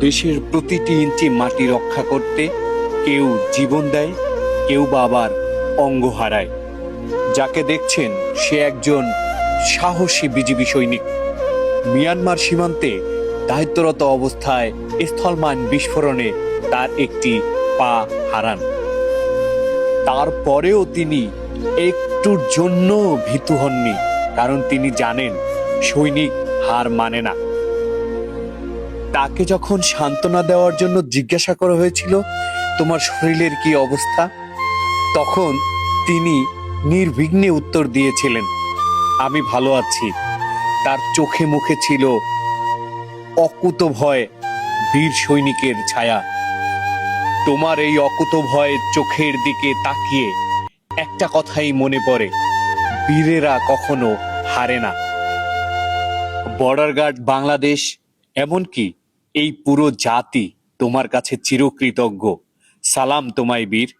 দেশের প্রতিটি ইঞ্চি মাটি রক্ষা করতে কেউ জীবন দেয়, কেউ বা আবার অঙ্গ হারায়। যাকে দেখছেন সে একজন সাহসী বিজিবি সৈনিক। মিয়ানমার সীমান্তে দায়িত্বরত অবস্থায় স্থলমান বিস্ফোরণে তার একটি পা হারান। তারপরেও তিনি একটুর জন্য ভীতু হননি, কারণ তিনি জানেন সৈনিক হার মানে না। তাকে যখন সান্ত্বনা দেওয়ার জন্য জিজ্ঞাসা করা হয়েছিল, তোমার শরীরের কি অবস্থা? তখন তিনি নির্বিঘ্নে উত্তর দিয়েছিলেন, আমি ভালো আছি। তার চোখে মুখে ছিল অকুত ভয়, বীর সৈনিকের ছায়া। তোমার এই অকুত ভয় চোখের দিকে তাকিয়ে একটা কথাই মনে পড়ে, বীরেরা কখনো হারে না। বর্ডার গার্ড বাংলাদেশ এমনকি এই পুরো জাতি তোমার কাছে চিরকৃতজ্ঞ। সালাম তোমায় বীর।